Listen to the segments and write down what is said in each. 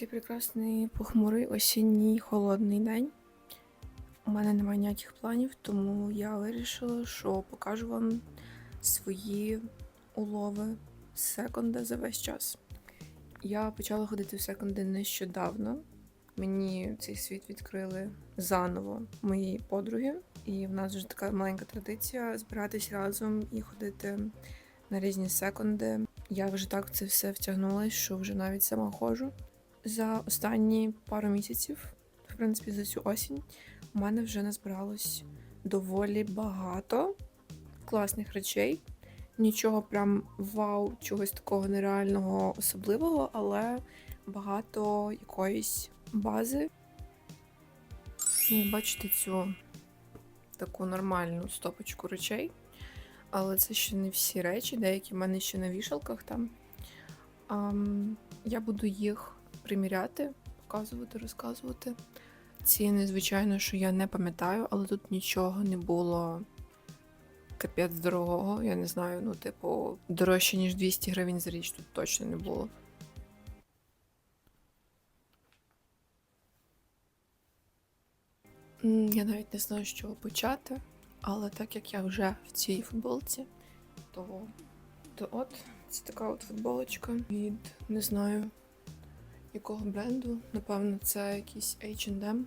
цей прекрасний похмурий осінній холодний день. У мене немає ніяких планів, тому я вирішила, що покажу вам свої улови з за весь час. Я почала ходити в секонди нещодавно. Мені цей світ відкрили заново мої подруги, і в нас вже така маленька традиція збиратись разом і ходити на різні секонди. Я вже так в це все втягнулася, що вже навіть сама ходжу. За останні пару місяців, в принципі, за цю осінь, у мене вже назбиралось доволі багато класних речей. Нічого прям вау, чогось такого нереального особливого, але багато якоїсь бази. Як бачите, цю таку нормальну стопочку речей. Але це ще не всі речі, деякі в мене ще на вішалках там. Ам, я буду їх приміряти, показувати, розказувати. Ціни, звичайно, що я не пам'ятаю, але тут нічого не було капець дорогого. Я не знаю, ну, типу, дорожче, ніж 200 гривень за річ тут точно не було. Я навіть не знаю, з чого почати, але так як я вже в цій футболці, то, то от це така от футболочка від не знаю якого бренду. Напевно, це якийсь H&M.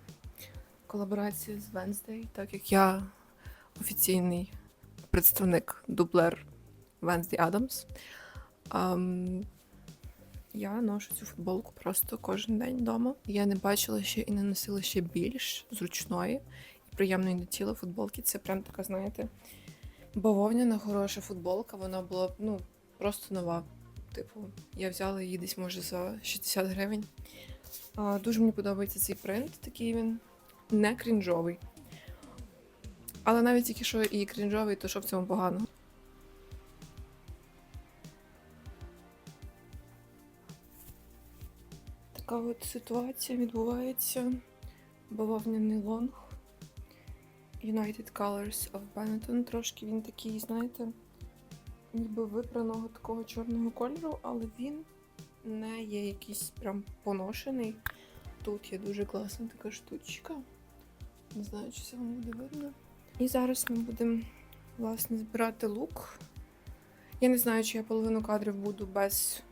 Колаборація з Wednesday, так як я офіційний представник дублер Wednesday Adams. Ам, я ношу цю футболку просто кожен день вдома. Я не бачила ще і не носила ще більш зручної і приємної до тіла футболки. Це прям така, знаєте, бавовняна хороша футболка. Вона була ну, просто нова. Типу, я взяла її десь, може, за 60 гривень. А, дуже мені подобається цей принт, такий він не крінжовий. Але навіть якщо і крінжовий, то що в цьому погано? Така от ситуація відбувається. Бавовняний лонг. United Colors of Benetton. Трошки він такий, знаєте, ніби випраного такого чорного кольору, але він не є якийсь прям поношений. Тут є дуже класна така штучка. Не знаю, чи це вам буде видно. І зараз ми будемо, власне, збирати лук. Я не знаю, чи я половину кадрів буду без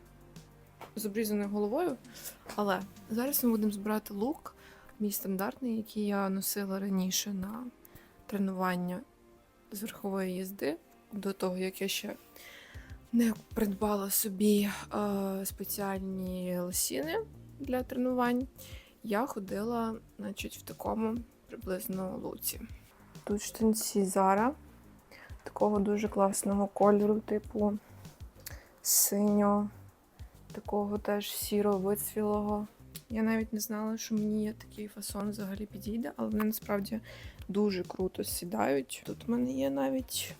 з обрізаною головою, але зараз ми будемо збирати лук, мій стандартний, який я носила раніше на тренування з верхової їзди, до того, як я ще не придбала собі е, спеціальні лосіни для тренувань. Я ходила, значить, в такому приблизно луці. Тут штанці Зара, такого дуже класного кольору, типу синьо, такого теж сіро вицвілого. Я навіть не знала, що мені такий фасон взагалі підійде, але вони насправді дуже круто сідають. Тут в мене є навіть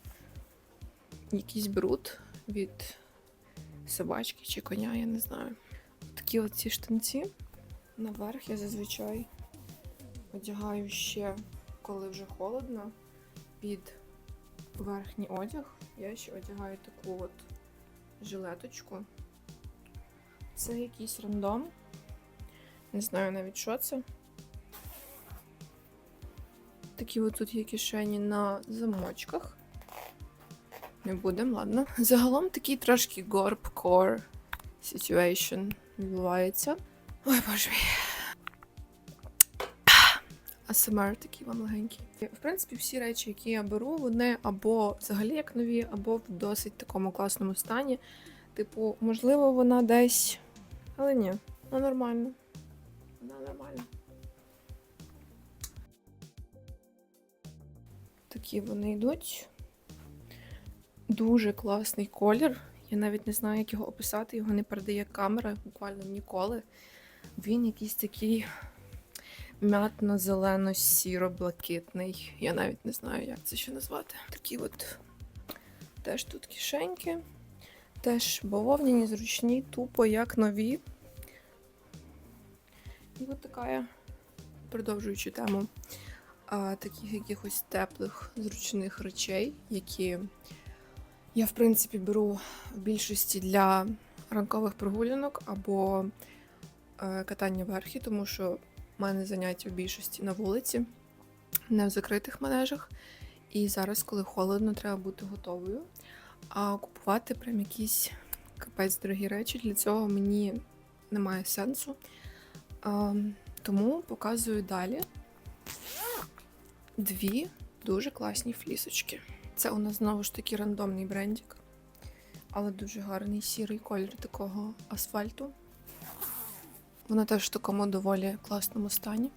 якийсь бруд від собачки чи коня, я не знаю. Такі от ці штанці. Наверх я зазвичай одягаю ще, коли вже холодно, під верхній одяг. Я ще одягаю таку от жилеточку. Це якийсь рандом. Не знаю навіть, що це. Такі от тут є кишені на замочках. Не будемо, ладно. Загалом такий трошки горб-кор situation відбувається. Ой, боже мій. АСМР такий вам легенький. В принципі, всі речі, які я беру, вони або взагалі як нові, або в досить такому класному стані. Типу, можливо, вона десь. Але ні, вона нормально. Вона нормальна. Такі вони йдуть. Дуже класний колір. Я навіть не знаю, як його описати. Його не передає камера буквально ніколи. Він якийсь такий м'ятно-зелено-сіро-блакитний. Я навіть не знаю, як це ще назвати. Такі от теж тут кишеньки. Теж бавовняні, зручні, тупо як нові. І от така, продовжуючи тему а, таких якихось теплих, зручних речей, які я, в принципі, беру в більшості для ранкових прогулянок або е, катання верхи, тому що в мене заняття в більшості на вулиці, не в закритих манежах. І зараз, коли холодно, треба бути готовою. А купувати прям якісь капець дорогі речі для цього мені немає сенсу. А, тому показую далі дві дуже класні флісочки. Це у нас знову ж таки рандомний брендик, але дуже гарний сірий колір такого асфальту. Вона теж в такому доволі класному стані.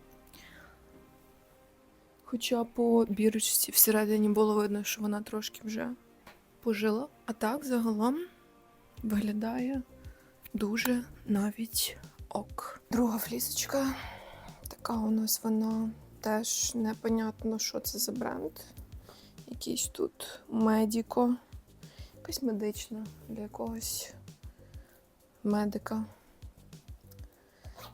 Хоча по бірочці всередині було видно, що вона трошки вже пожила. А так загалом виглядає дуже навіть ок. Друга флісочка. Така у нас вона теж непонятно, що це за бренд. Якийсь тут медіко. Якась медична для якогось медика.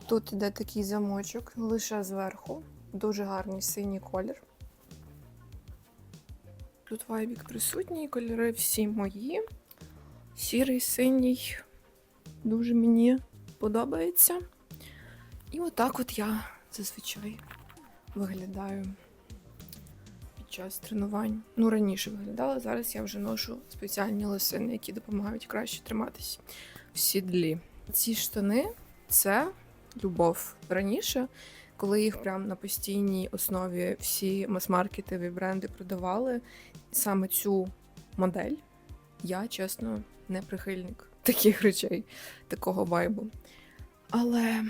Тут іде такий замочок лише зверху. Дуже гарний синій колір. Тут вайбік присутній, кольори всі мої. Сірий, синій. Дуже мені подобається. І отак от я зазвичай виглядаю час тренувань. Ну, раніше виглядала, зараз я вже ношу спеціальні лосини, які допомагають краще триматись в сідлі. Ці штани це любов. Раніше, коли їх прям на постійній основі всі мас-маркетові бренди продавали, саме цю модель, я чесно не прихильник таких речей, такого вайбу. Але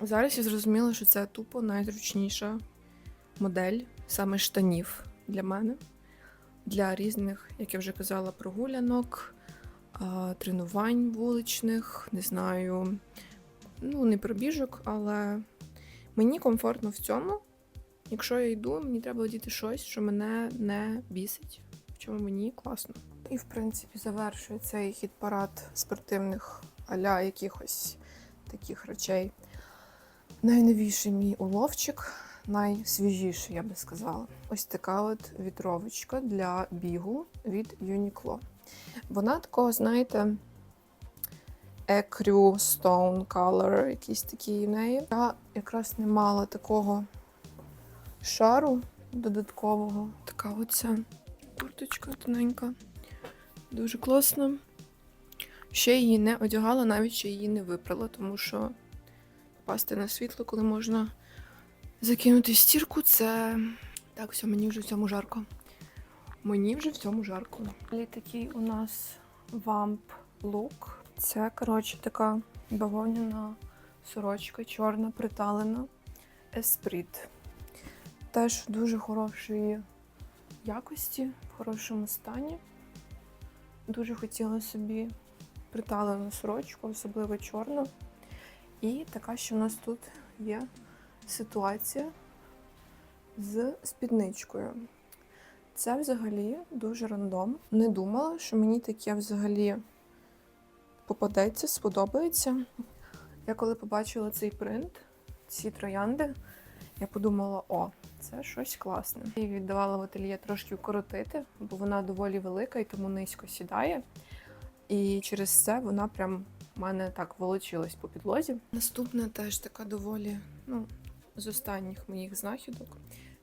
зараз я зрозуміла, що це тупо найзручніша модель саме штанів для мене, для різних, як я вже казала, прогулянок, тренувань вуличних, не знаю, ну, не пробіжок, але мені комфортно в цьому. Якщо я йду, мені треба одіти щось, що мене не бісить, в чому мені класно. І, в принципі, завершує цей хіт-парад спортивних аля якихось таких речей. Найновіший мій уловчик, найсвіжіший, я би сказала. Ось така от вітровочка для бігу від Uniqlo. Вона такого, знаєте, Ecru Stone Color, якийсь такий в неї. Я якраз не мала такого шару додаткового. Така оця курточка тоненька. Дуже класна. Ще її не одягала, навіть ще її не випрала, тому що попасти на світло, коли можна закинути стірку, це. Так, все, мені вже в цьому жарко. Мені вже в цьому жарко. Далі такий у нас вамп лук. Це, коротше, така бавовняна сорочка, чорна, приталена. Есприт. Теж дуже хорошої якості, в хорошому стані. Дуже хотіла собі приталену сорочку, особливо чорну. І така, що в нас тут є ситуація з спідничкою. Це взагалі дуже рандом. Не думала, що мені таке взагалі попадеться, сподобається. Я коли побачила цей принт, ці троянди, я подумала, о, це щось класне. І віддавала в ательє трошки укоротити, бо вона доволі велика і тому низько сідає. І через це вона прям в мене так волочилась по підлозі. Наступна теж така доволі, ну, з останніх моїх знахідок.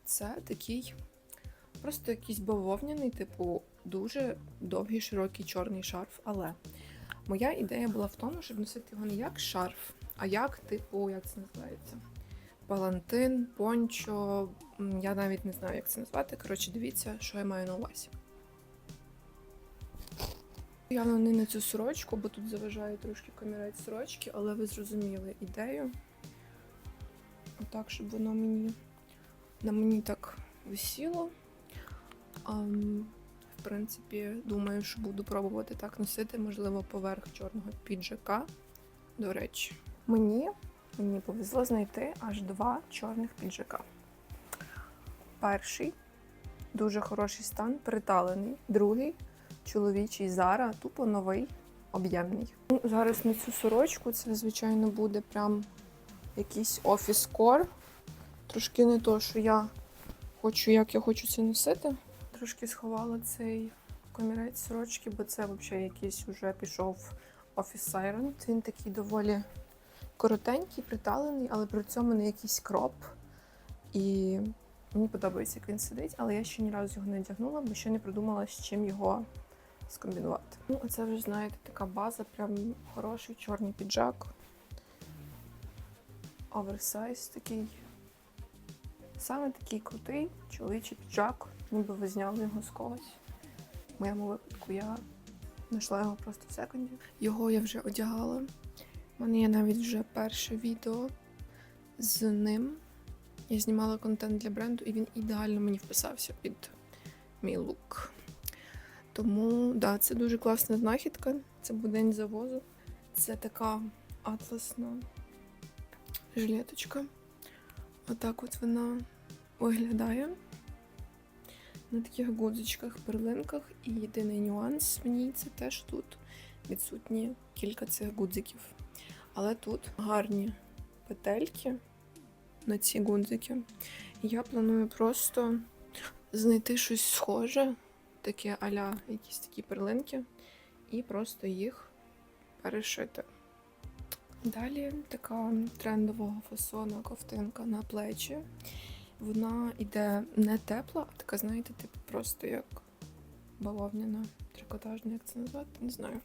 Це такий просто якийсь бавовняний, типу, дуже довгий широкий чорний шарф. Але моя ідея була в тому, щоб носити його не як шарф, а як, типу, як це називається? Палантин, пончо. Я навіть не знаю, як це назвати. Коротше, дивіться, що я маю на увазі. Явно не на цю сорочку, бо тут заважає трошки камірець сорочки, але ви зрозуміли ідею. Отак, щоб воно мені на мені так висіло. Ам, в принципі, думаю, що буду пробувати так носити, можливо, поверх чорного піджака. До речі, мені, мені повезло знайти аж два чорних піджака. Перший дуже хороший стан, приталений. Другий чоловічий Зара, тупо новий, об'ємний. Ну, Зараз на цю сорочку це, звичайно, буде прям якийсь офіс-кор. Трошки не то, що я хочу, як я хочу це носити. Трошки сховала цей комірець сорочки, бо це взагалі якийсь уже пішов офіс сайрон. Він такий доволі коротенький, приталений, але при цьому не якийсь кроп. І мені подобається, як він сидить, але я ще ні разу його не одягнула, бо ще не придумала, з чим його скомбінувати. Ну, оце вже, знаєте, така база, прям хороший чорний піджак. Оверсайз такий. Саме такий крутий чоловічий піджак, ніби ви зняли його з когось. В моєму випадку я знайшла його просто в секунді. Його я вже одягала. У мене є навіть вже перше відео з ним. Я знімала контент для бренду, і він ідеально мені вписався під мій лук. Тому, да, це дуже класна знахідка. Це був день завозу. Це така атласна жилеточка. Отак от вона виглядає. На таких гудзичках, перлинках. І єдиний нюанс в ній це теж тут відсутні кілька цих гудзиків. Але тут гарні петельки на ці гудзики. Я планую просто знайти щось схоже, таке аля якісь такі перлинки, і просто їх перешити. Далі така трендового фасону ковтинка на плечі. Вона йде не тепла, а така, знаєте, типу просто як бавовняна, трикотажна, як це назвати, не знаю.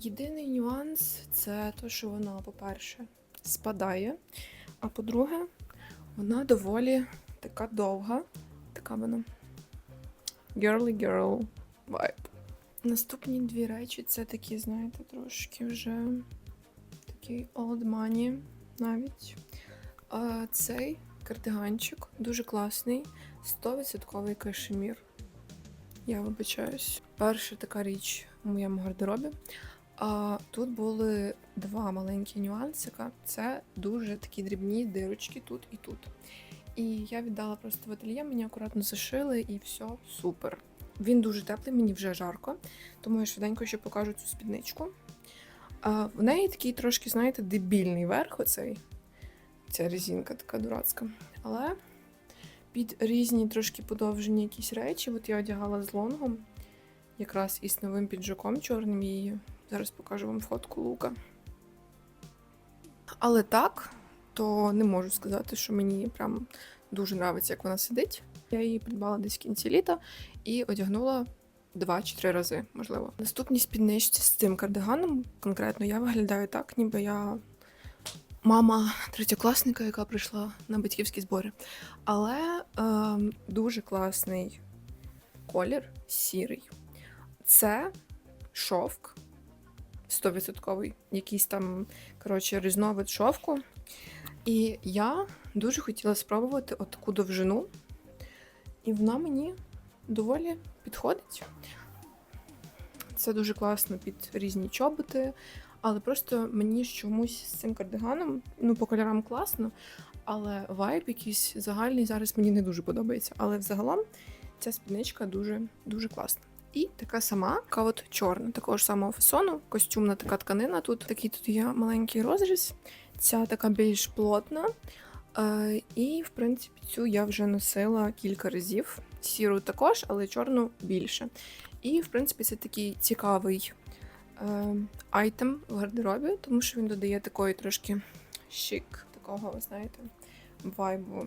Єдиний нюанс це те, що вона, по-перше, спадає, а по-друге, вона доволі така довга. Така вона girly girl vibe. Наступні дві речі це такі, знаєте, трошки вже такий old money навіть. Цей кардиганчик дуже класний, 100% кашемір. Я вибачаюсь. Перша така річ у моєму гардеробі. А тут були два маленькі нюансика. Це дуже такі дрібні дирочки тут і тут. І я віддала просто в ательє, мені акуратно зашили, і все супер. Він дуже теплий, мені вже жарко, тому я швиденько ще покажу цю спідничку. А в неї такий трошки, знаєте, дебільний верх оцей. Ця резинка така дурацька. Але під різні трошки подовжені якісь речі. От я одягала з лонгом, якраз із новим піджаком чорним її. Зараз покажу вам фотку лука. Але так, то не можу сказати, що мені прям дуже подобається, як вона сидить. Я її придбала десь в кінці літа і одягнула два чи три рази, можливо. Наступній спідничці з цим кардиганом конкретно я виглядаю так, ніби я мама третьокласника, яка прийшла на батьківські збори. Але е, дуже класний колір сірий. Це шовк 100%, якийсь там, коротше, різновид шовку. І я дуже хотіла спробувати таку довжину, і вона мені доволі підходить. Це дуже класно під різні чоботи, але просто мені чомусь з цим кардиганом, ну, по кольорам класно, але вайб якийсь загальний зараз мені не дуже подобається. Але взагалом ця спідничка дуже дуже класна. І така сама, така от чорна, такого ж самого фасону, костюмна така тканина. Тут такий тут є маленький розріз. Ця така більш плотна. Е, і, в принципі, цю я вже носила кілька разів. Сіру також, але чорну більше. І, в принципі, це такий цікавий е, айтем в гардеробі, тому що він додає такої трошки шик, такого, знаєте, вайбу.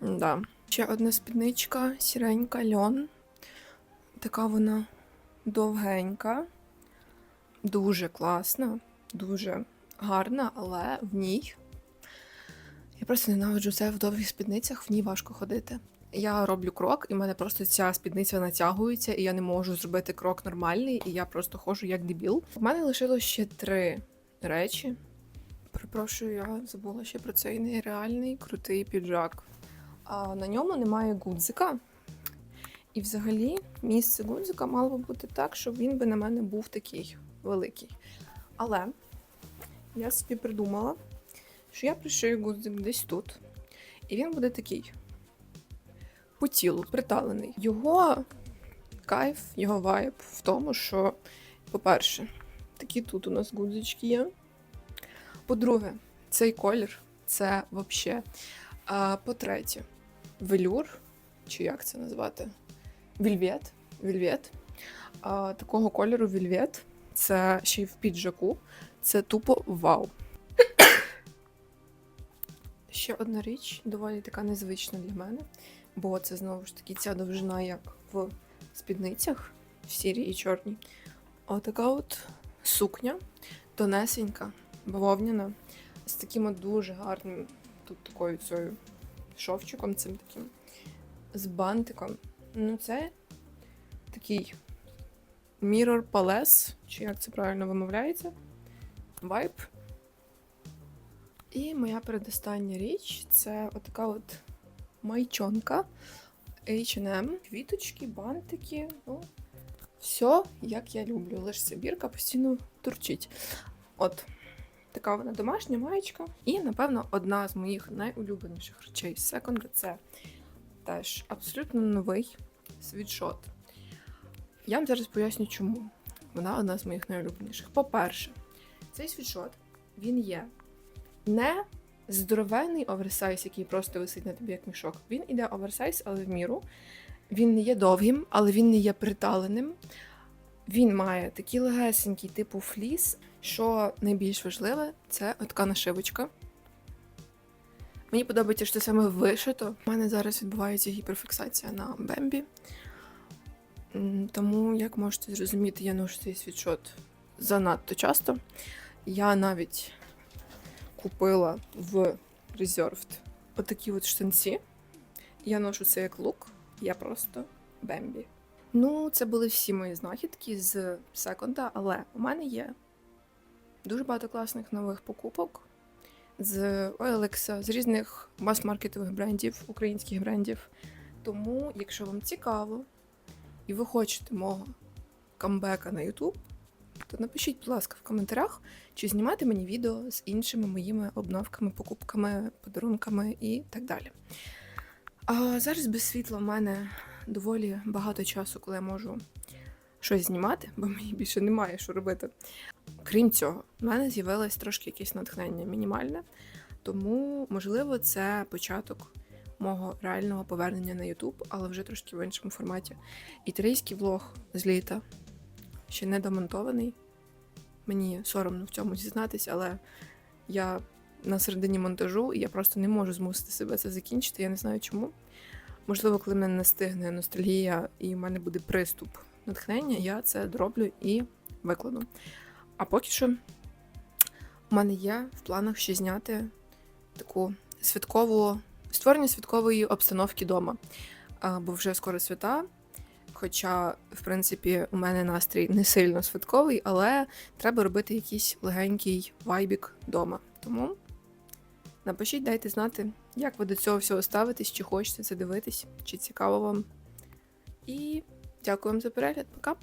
Да. Ще одна спідничка, сіренька льон. Така вона довгенька, дуже класна, дуже гарна, але в ній. Я просто ненавиджу це в довгих спідницях, в ній важко ходити. Я роблю крок, і в мене просто ця спідниця натягується, і я не можу зробити крок нормальний, і я просто ходжу як дебіл. У мене лишилось ще три речі. Перепрошую, я забула ще про цей нереальний крутий піджак. А на ньому немає гудзика. І взагалі місце гудзика мало би бути так, щоб він би на мене був такий великий. Але я собі придумала, що я пришию гудзик десь тут. І він буде такий по тілу, приталений. Його кайф, його вайб в тому, що, по-перше, такі тут у нас гудзички є. По-друге, цей колір це. А по-третє, велюр, чи як це назвати? Вільвет. Вільвет. А, такого кольору вільвет. Це ще й в піджаку. Це тупо вау. ще одна річ, доволі така незвична для мене, бо це знову ж таки ця довжина, як в спідницях, в сірій і чорній. Отака от сукня, тонесенька, бавовняна, з таким от дуже гарним тут такою цією шовчиком, цим таким, з бантиком. Ну, це такий Mirror Palace, чи як це правильно вимовляється. Вайб. І моя передостання річ це отака от майчонка H&M. Квіточки, бантики. Ну, все, як я люблю. Лише ця бірка постійно турчить. От, така вона домашня маєчка. І, напевно, одна з моїх найулюбленіших речей з це теж абсолютно новий світшот. Я вам зараз поясню, чому. Вона одна з моїх найулюбленіших. По-перше, цей світшот він є не здоровенний оверсайз, який просто висить на тобі як мішок. Він іде оверсайз, але в міру. Він не є довгим, але він не є приталеним. Він має такий легесенький типу фліс, що найбільш важливе це така нашивочка. Мені подобається, що це саме вишито. У мене зараз відбувається гіперфіксація на бембі. Тому, як можете зрозуміти, я ношу цей світшот занадто часто. Я навіть купила в Reserved отакі от штанці. Я ношу це як лук, я просто бембі. Ну, це були всі мої знахідки з секонда, але у мене є дуже багато класних нових покупок з OLX, з різних мас-маркетових брендів, українських брендів. Тому, якщо вам цікаво і ви хочете мого камбека на YouTube, то напишіть, будь ласка, в коментарях, чи знімати мені відео з іншими моїми обновками, покупками, подарунками і так далі. А зараз без світла в мене доволі багато часу, коли я можу щось знімати, бо мені більше немає що робити. Крім цього, в мене з'явилось трошки якесь натхнення мінімальне, тому, можливо, це початок мого реального повернення на YouTube, але вже трошки в іншому форматі. Італійський влог з літа ще не домонтований. Мені соромно в цьому зізнатись, але я на середині монтажу, і я просто не можу змусити себе це закінчити. Я не знаю чому. Можливо, коли мене настигне ностальгія і в мене буде приступ натхнення, я це дроблю і викладу. А поки що у мене є в планах ще зняти таку святкову створення святкової обстановки вдома. Бо вже скоро свята. Хоча, в принципі, у мене настрій не сильно святковий, але треба робити якийсь легенький вайбік вдома. Тому напишіть, дайте знати, як ви до цього всього ставитесь, чи хочете це дивитись, чи цікаво вам. І дякую вам за перегляд. Пока!